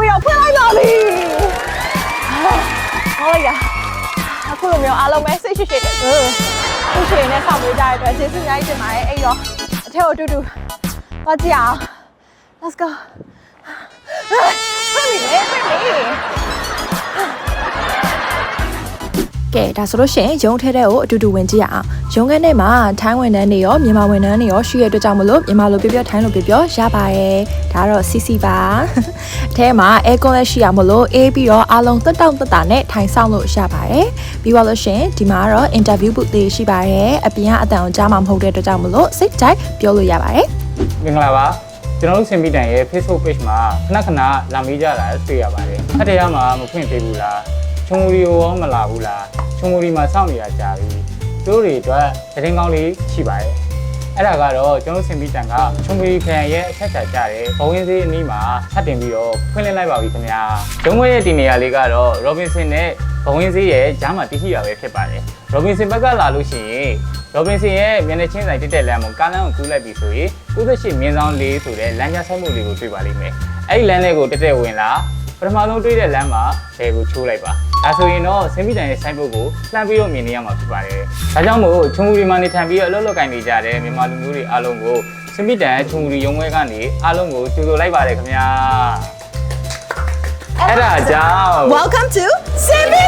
ပြီးတော့ဖွင့်လိုက်ပါပြီဟောလိုက်တာအခုလိုမျိုးအားလုံးပဲစိတ်ရှိရှိဟိုစိတ်ရှိရှိနဲ့ဆောင်ပေးကြတဲ့အတွက်ကျေးဇူးအများကြီးတင်ပါတယ်အဲ့တော့အထက်ကိုအတူတူသွားကြည့်အောင် let's go ကဲဒါဆိုလို့ရှိရင်ရုံးထဲတဲ့ကိုအတူတူဝင်ကြည့်ရအောင်ရုံးခန်းထဲမှာထိုင်းဝန်ထမ်းတွေရောမြန်မာဝန်ထမ်းတွေရောရှိရတဲ့အတွက်ကြောင့်မလို့မြန်မာလိုပြောပြောထိုင်းလိုပြောပြောရပါတယ်ဒါကတော့ CC ပါအထဲမှာ aircon လည်းရှိရမလို့အေးပြီးတော့အားလုံးတက်တောင့်တက်တာနဲ့ထိုင်ဆောင်လို့ရပါတယ်ပြီးသွားလို့ရှိရင်ဒီမှာကတော့ interview book တွေရှိပါတယ်အပြင်ကအတန်ကိုကြားမှာမဟုတ်တဲ့အတွက်ကြောင့်မလို့စိတ်ကြိုက်ပြောလို့ရပါတယ်မင်္ဂလာပါကျွန်တော်တို့စင်ပီတန်ရဲ့ Facebook page မှာခဏခဏလာမေးကြတာတွေ့ရပါတယ်။အတရားမှာမဖွင့်ပေးဘူးလား။ ချုံမူရီရောမလာဘူးလား။ချုံမူရီမှာစောင့်နေတာကြာပြီ။တို့တွေအတွက်သတင်းကောင်းလေးရှိပါတယ်။အဲ့ဒါကတော့ကျွန်တော်တို့စင်ပီတန်ကချုံမူရီခရိုင်ရဲ့အချက်ချာကြတဲ့ဘဝင်းစည်းအနီးမှာထပ်တင်ပြီးတော့ဖွင့်လှစ်လိုက်ပါပြီခင်ဗျာ။ဂျုံမွေရဲ့ဒီနေရာလေးကတော့ Robinson နဲ့ဘဝင်းစည်းရဲ့ကြားမှာတည်ရှိရပဲဖြစ်ပါတယ်။ Robinson ဘက်ကလာလို့ရှိရင်ရောဘင်ဆင်ရဲ့မျက်နှာချင်းဆိုင်တက်တက်လမ်းမှာကားလမ်းကိုကူးလိုက်ပြီဆိုရင်98မြင်းဆောင်၄ဆိုတဲ့လမ်းကြားဆိုင်မှုလေးကိုတွေ့ပါလိမ့်မယ်။အဲ့ဒီလမ်းလေးကိုတက်တက်ဝင်လာ ပထမဆုံးတွေ့တဲ့လမ်းမှာဘယ်ကိုချိုးလိုက်ပါ။ဒါဆိုရင်တော့ဆင်ပိတန်ရဲ့ဆိုင်ဘုတ်ကိုလှမ်းပြီးတော့မြင်နေရမှာဖြစ်ပါတယ်။ဒါကြောင့်မို့ချုံမူရီမှာနေထိုင်ပြီးတော့အလုပ်လုပ်ကိုင်နေကြတဲ့မြန်မာလူမျိုးတွေအားလုံးကိုဆင်ပိတန်ချုံမူရီရုံးဝဲကနေအားလုံးကိုကြိုဆိုလိုက်ပါတယ်ခင်ဗျာ။အဲ့ဒါကြောင့် welcome to Simbitan